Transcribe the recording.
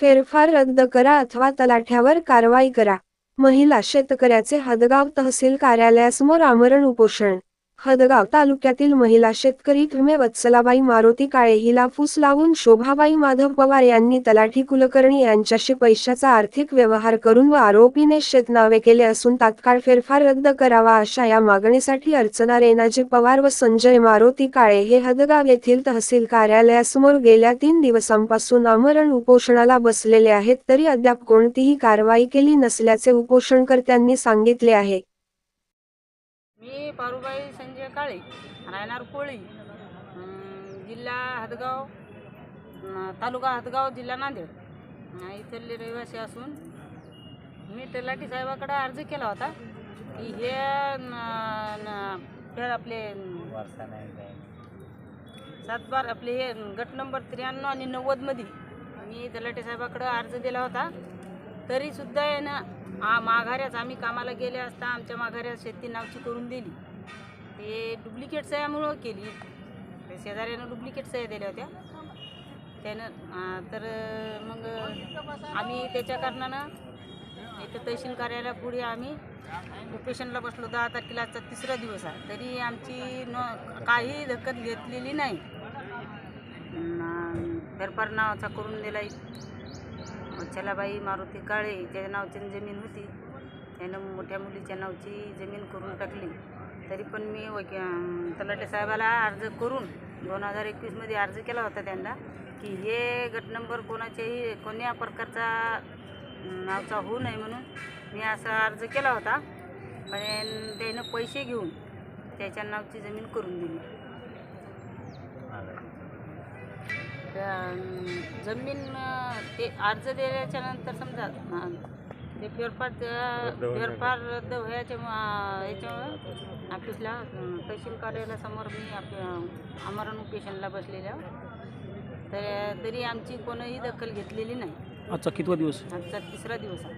फेरफार रद्द करा अथवा तलाठ्यावर कारवाई करा. महिला शेतकऱ्याचे हदगाव तहसील कार्यालयासमोर आमरण उपोषण. हदगाव तालुक्यातील महिला शेतकरी तुमे वत्सलाबाई मारुती काळे हिला फूस लावून शोभाबाई माधव पवार यांनी तलाठी कुलकर्णी यांच्याशी पैशाचा आर्थिक व्यवहार करून व आरोपीने शेतनावे केले असून तात्काळ फेरफार रद्द करावा अशा या मागणीसाठी अर्चना रेनाजी पवार व संजय मारुती काळे हे हदगाव येथील तहसील कार्यालयासमोर गेल्या तीन दिवसांपासून आमरण उपोषणाला बसलेले आहेत तरी अद्याप कोणतीही कारवाई केली नसल्याचे उपोषणकर्त्यांनी सांगितले आहे. मी पारुबाई संजय काळे राहणार कोळी जिल्हा हदगाव तालुका हदगाव जिल्हा नांदेड. इथले रहिवासी असून मी तलाठी साहेबाकडे अर्ज केला होता की हे न- आपले सातबार आपले हे गट नंबर त्र्याण्णव आणि नव्वदमध्ये मी तलाठी साहेबाकडे अर्ज दिला होता. तरीसुद्धा आहे ना आ माघाऱ्याच आम्ही कामाला गेले असता आमच्या माघाऱ्या शेती नावची करून दिली. ते डुप्लिकेट सह्यामुळं केली. शेजाऱ्यानं डुप्लिकेट सह्या दिल्या होत्या. त्यानं तर मग आम्ही त्याच्या कारणानं इथं तहसील कार्यालयापुढे आम्ही उपेशनला बसलो. दहा तारखेला आजचा तिसरा दिवस आहे. तरी आमची न काही दखत घेतलेली नाही. अं, फेरफार नावाचा करून दिला चलाबाई मारुती काळे ज्या नावची जमीन होती त्यानं मोठ्या मुलीच्या नावची जमीन करून टाकली. तरी पण मी वकी तलाटेसाहेबाला साहेबाला अर्ज करून दोन हजार एकवीसमध्ये अर्ज केला होता त्यांना की हे गट नंबर कोणाच्याही कोण्या प्रकारचा नावचा होऊ नये म्हणून मी असा अर्ज केला होता. पण त्यानं पैसे घेऊन त्याच्या नावची जमीन करून दिली. जमीन ते अर्ज दिल्याच्या नंतर समजा ते फेरफार फेरफार रद्द व्हायच्या याच्यामुळं ऑफिसला तहसील कार्यालयासमोर मी आपल्या आमरण उपेशनला बसलेल्या तर तरी आमची कोणीही दखल घेतलेली नाही. आजचा कितवा दिवस? आजचा तिसरा दिवस आहे.